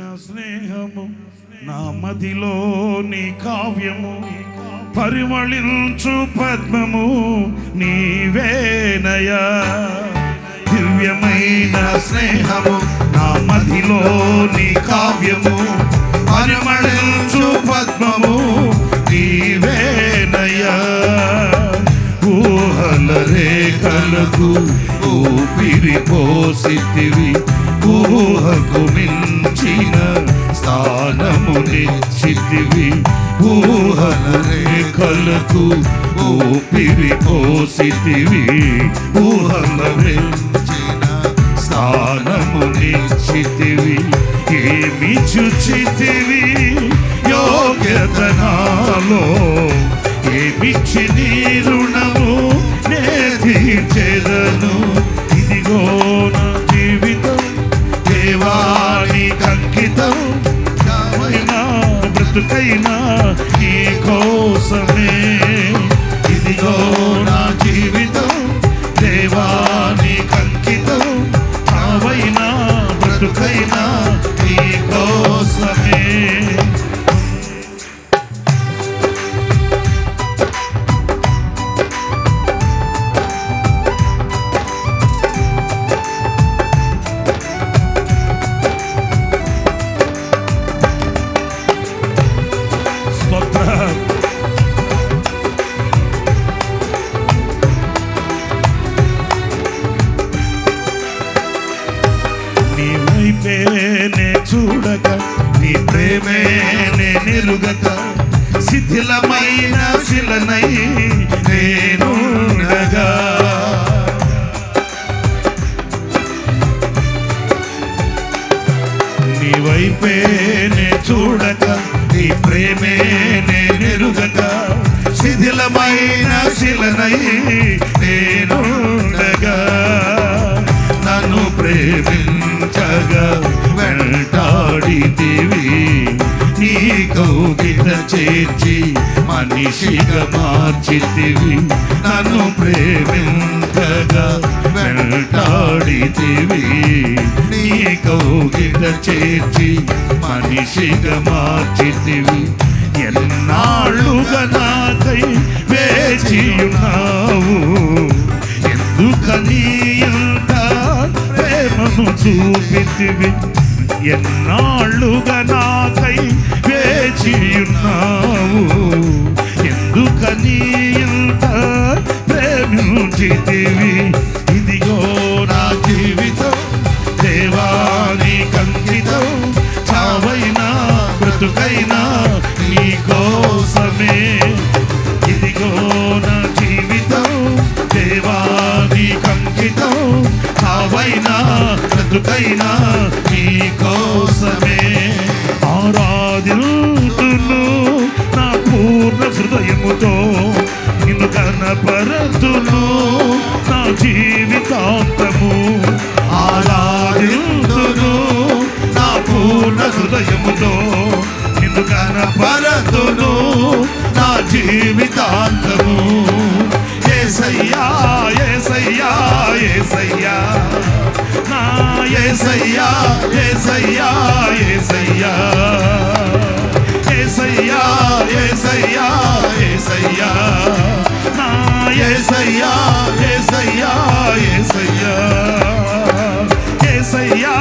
స్నేహము నా మదిలో నీ కావ్యము పరిమళించు పద్మము నీవేనయా. దివ్యమైన స్నేహము నా మదిలో నీ కావ్యము పరిమళించు పద్మము నీవేనయా. ఊహల రేఖలకు ఊపిరి పోసితివి ఊహకు మించిన స్థానము నిశ్చితివి ఊహన రేఖలకు ఊపిరి పోసితివి. ఊహన మించిన స్థానము నిచ్చితివి ఏమి చుచితివి? యోగ్యత నాలో ఏమిచ్చి నీ రుణము? నే తీర్చెదను ఇదిగో నా జీవితం. దేవా బ్రతుకైనా నీ కోసమే. ఇదిగో నా జీవితం దేవాని కంకితం. ఆవైనా బ్రతుకైనా నీ కోసమే. చూడక నీ ప్రేమే నిరుగక శిథిలమైన శిలనై నేను నీ వైపేనే చూడక నీ ప్రేమే నిరుగక శిథిలమైన శిలనై నేనుండగా. నన్ను ప్రేమించగా వెంటాడితివి నీ కౌగిట చేర్చి మనిషిగా మార్చితివి. నన్ను ప్రేమించగా వెంటాడితివి. నీ కౌగిట చేర్చి మనిషిగా మార్చితివి. ఎన్నాళ్ళుగా నాకై వేచి ఉన్నావు ఎందుకని ఇంత ప్రేమను చూపితివి ఎన్నాళ్ళుగా నాకై వేచి ఉన్నావు ఎందుకని ఇంత ప్రేమించితివి? జీవితాంతము ఆరాధింతును. నా పూర్ణ హృదయముతో నిన్ను కనపరతును. నా జీవితాంతము ఏసయ్యా ఏసయ్యా ఏసయ్యా. నా ఏసయ్యా ఏసయ్యా ఏసయ్యా. ఏసయ్యా ఏసయ్యా ఏసయ్యా. నా ఏసయ్యా ఏసయ్యా ఏసయ్యా. ఏసయ్యా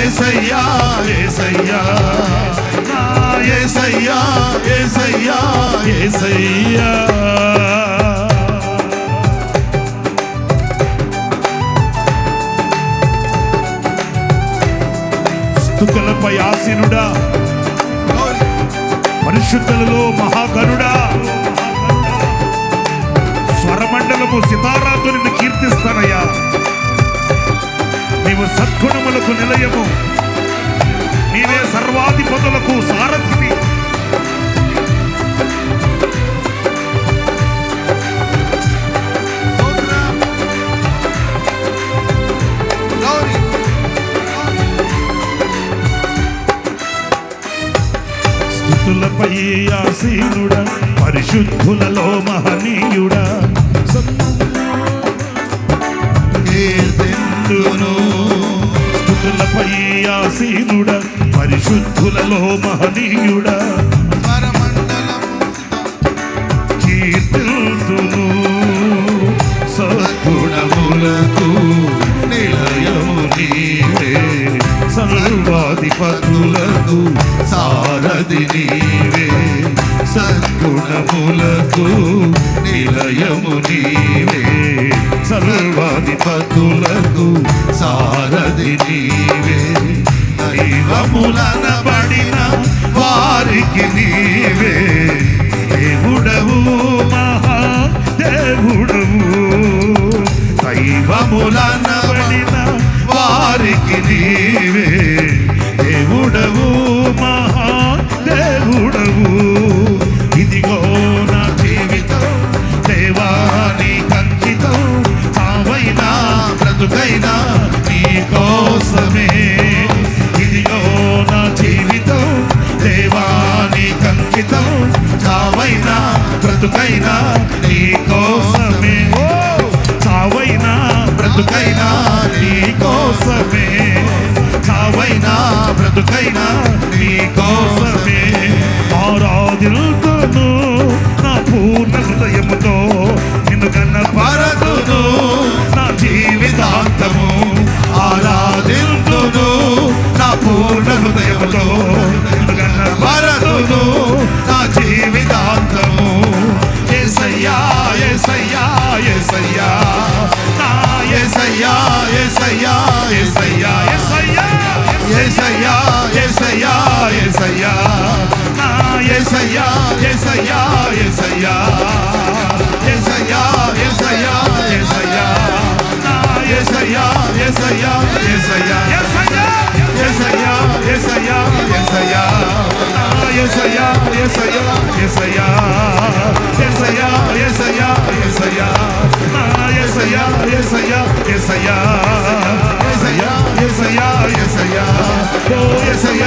ఏసయ్యా ఏసయ్యా. నా ఏసయ్యా ఏసయ్యా ఏసయ్యా. స్థుతులపై ఆసీనుడా. పరిశుద్ధులలో మహాగణుడా స్వరమండలము సితారాతో నిన్ను కీర్తిస్తానయ్యా. నీవు సద్గుణములకు నిలయము. నీవే సర్వాధిపతులకు సారథివి. స్థుతులపై ఆసీనుడా పరిశుద్ధులలో మహనీయుడా. స్థుతులపై ఆసీనుడ పరిశుద్ధులలో మహనీయుడా. కీర్తిల్తును. సద్గుణములకు నిలయము నీవే. సర్వాధిపతులకు సారథి నీవే. సద్గుణములకు నిలయము నీవే. సర్వాధిపతులకు సారథి నీవే. దైవములనబడిన వారికి నీవే. దేవుడవు మహా దేవుడవు. దైవములనబడిన వారికి నీవే. దేవుడవు బ్రతుకైనా నీ కోసమే ఇదిగో నా జీవితం దేవాని కంకితం. చావైనా బ్రతుకైనా నీ కోసమే చావైనా బ్రతుకైనా నీ కోసమే చావైనా బ్రతుకైనా నీ కోసమే ఆరాధిల్తును నా పూర్ణ హృదయముతో నిన్ను కన్న పరతును హృదయముతో నిన్ను కన్న పరతును నా జీవితాంతము. ఏసయ్యా ఏసయ్యా ఏసయ్యా. నా ఏసయ్యా ఏసయ్యా ఏసయ్యా. ఏసయ్యా ఏసయ్యా ఏసయ్యా ఏసయ్యా. నా ఏసయ్యా ఏసయ్యా ఏసయ్యా. ఏసయ్యా ఏసయ్యా ఏసయ్యా. నా ఏసయ్యా ఏసయ్యా ఏసయ్యా. ఏసయ్యా ఏసయ్యా. ఏసయ్యా ఏసయ్యా నా ఏసయ్యా ఏసయ్యా ఏసయ్యా ఏసయ్యా ఏసయ్యా ఏసయ్యా నా ఏసయ్యా ఏసయ్యా ఏసయ్యా ఏసయ్యా ఏసయ్యా ఏసయ్యా ఓ ఏసయ్యా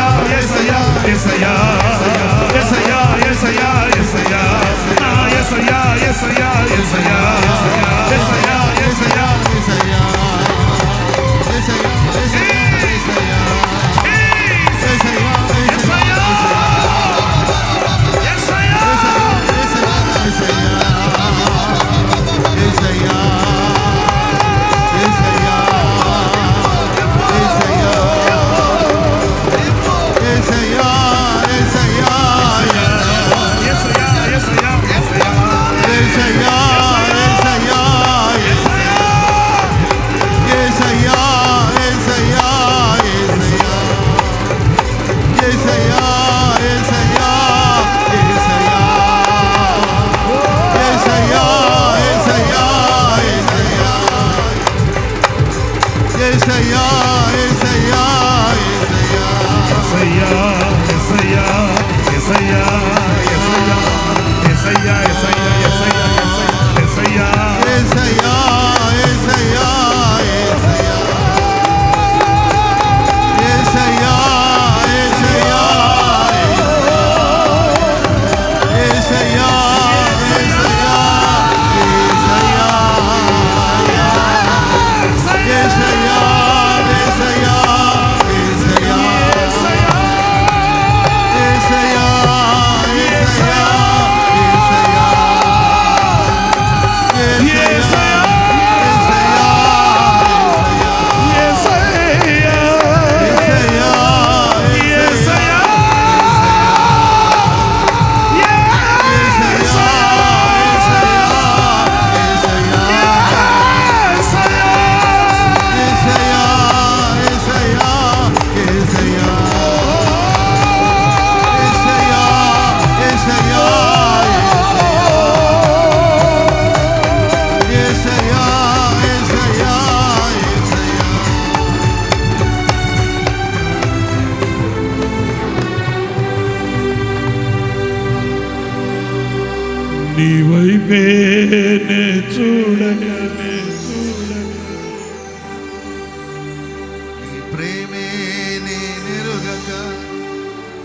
చూడనే చూడనే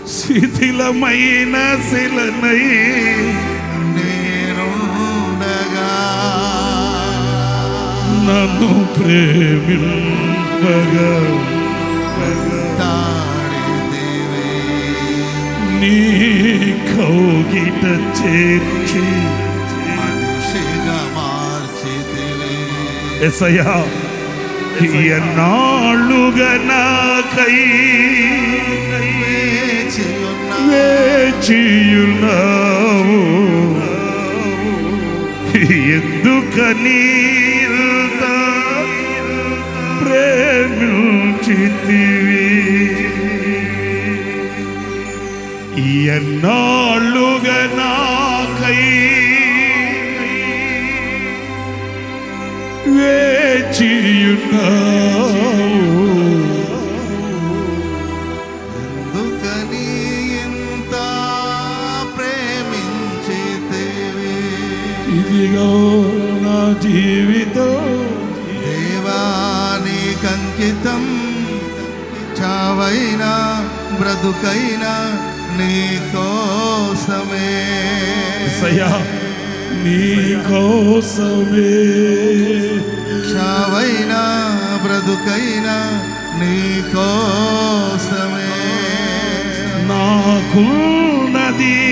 శిథిలమైన శిలనై నేనుండగా. నన్ను ప్రేమింపగా. నీ కౌగిట చేర్చి ఎసయా ఎన్నాళ్ళుగా నాకై వేచియున్న వేచియున్నావు. ఎందుకని ప్రేమించితివి? ఎన్నాళ్ళుగా నాకై వేచియున్నావు. ఎందుకని ఇంత ప్రేమించితివి? ఇదిగో నా జీవితం. దేవానికంకితం చావైనా బ్రతుకైనా నీ కోసమే. సయా నీ కోసమే. చావైనా బ్రతుకైనా నీ కోసమే. నాకున్నది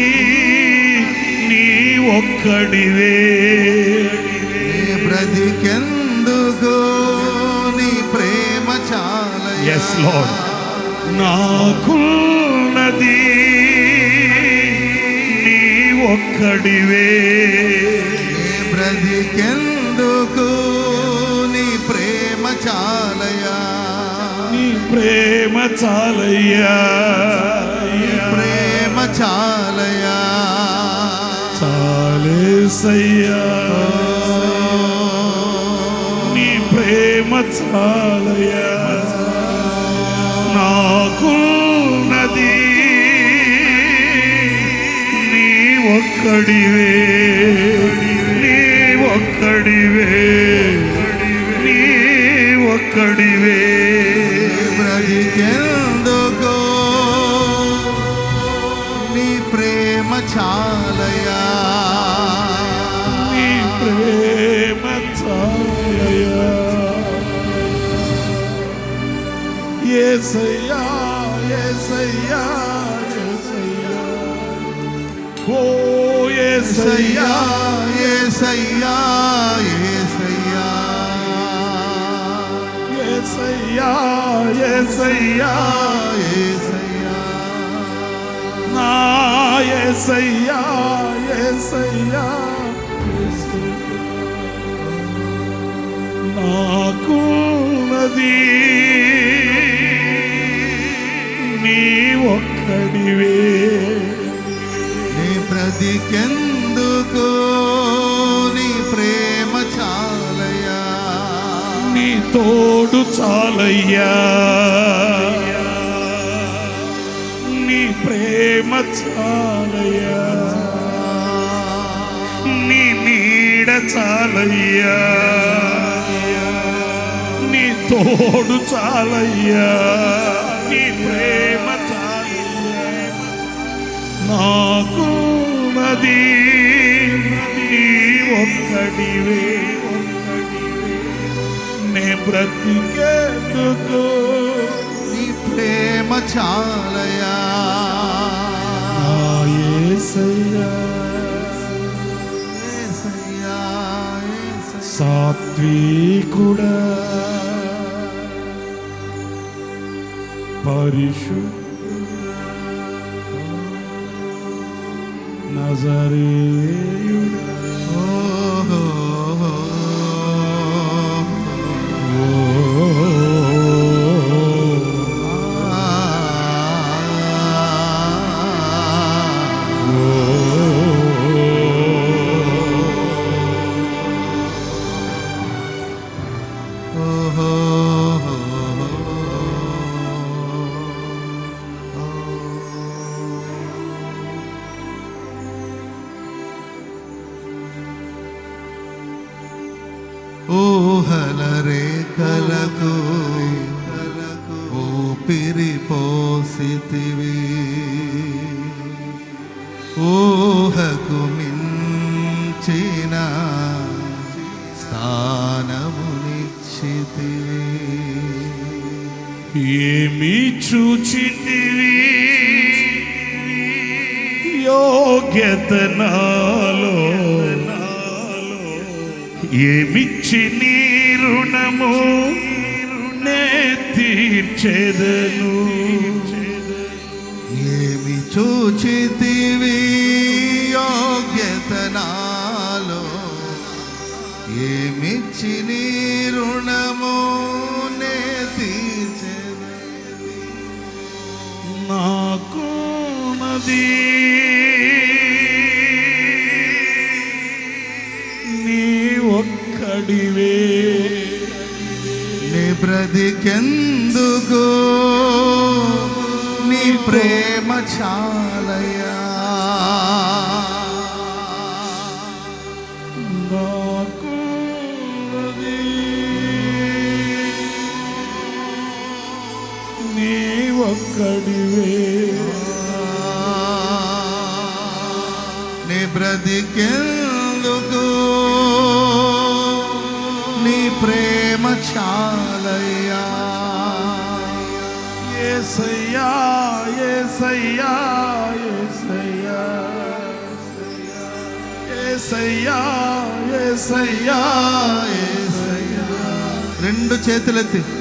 నీ ఒక్కడివే. నీ బ్రతికెందుకు నీ ప్రేమ చాలా ఎస్ లార్డ్ నాకున్నది ఒక్కడివే. నీ బ్రతికెందుకు నీ ప్రేమ చాలయా నీ ప్రేమ చాలయ్యా. ప్రేమ చాలయా చాలేసయ్యా నీ ప్రేమ చాలయ్యా. నాకున్నది ఒక్కడివే. నీ ఒక్కడివే. నీ ఒక్కడివే. బ్రతికెందుకు? నీ ప్రేమ చాలయా? నీ ప్రేమ చాలయ్యా ఏసయ్యా ఏసయ్యా ఏసయ్యా. ఓ ఏసయ్యా ఏసయ్యా ఏసయ్యా. ఏసయ్యా ఏసయ్యా. ఏసయ్యా. నా ఏసయ్యా ఏసయ్యా. నాకున్నది నీ ఒక్కడివే. నీ బ్రతికెందుకు నీ ప్రేమ చాలయా నీ తోడు చాలయ్యా. నీ ప్రేమ చాలయ్యా. నీ నీడ చాలయ్యా. నీ తోడు చాలయ్యా. నీ ప్రేమ చాలయ్యా. నాకు నది నీ ఒక్కడివే నే బ్రతికేందుకు? నీ ప్రేమ చాలయా? సాత్వికుడా. పరిశుద్ధ ዛሬ ఊహకు మించిన స్థానమునిచ్చితివి. ఏమి చూచితివి? యోగ్యత నాలో ఏమిచ్చి నీ రుణము? నే తీర్చెదను. ఏమి చూచితివి? ఏమిచ్చి నీ రుణము నే నాకు నది నీ ఒక్కడివే. నీ బ్రతికెందుకు? నీ ప్రేమ చాలయా నీ ఒక్కడివే నీ బ్రతికెందుకు? నీ ప్రేమ చాలయ్యా. ఏసయ్యా ఏసయ్యా. ఏసయ్యా ఏసయ్యా ఏసయ్యా. రెండు చేతులెత్తి.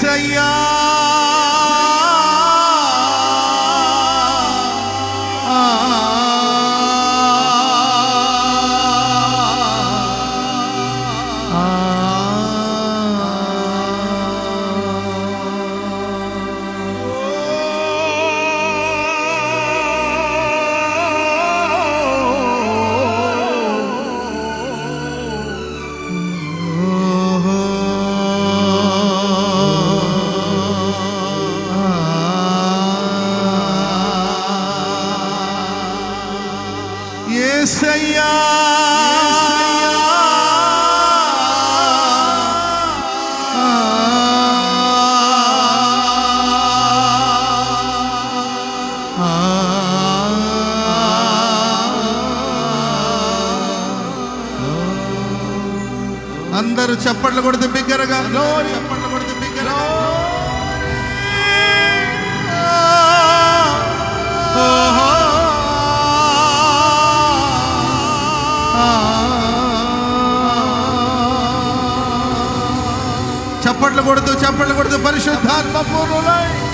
Señor. చప్పట్లు కొడితే బిగ్గరగా. చప్పట్లు కొడితే బిగ్గరగా. చప్పట్లు కొడుతూ చప్పట్లు కొడుతూ పరిశుద్ధాత్మ పూర్ణులై.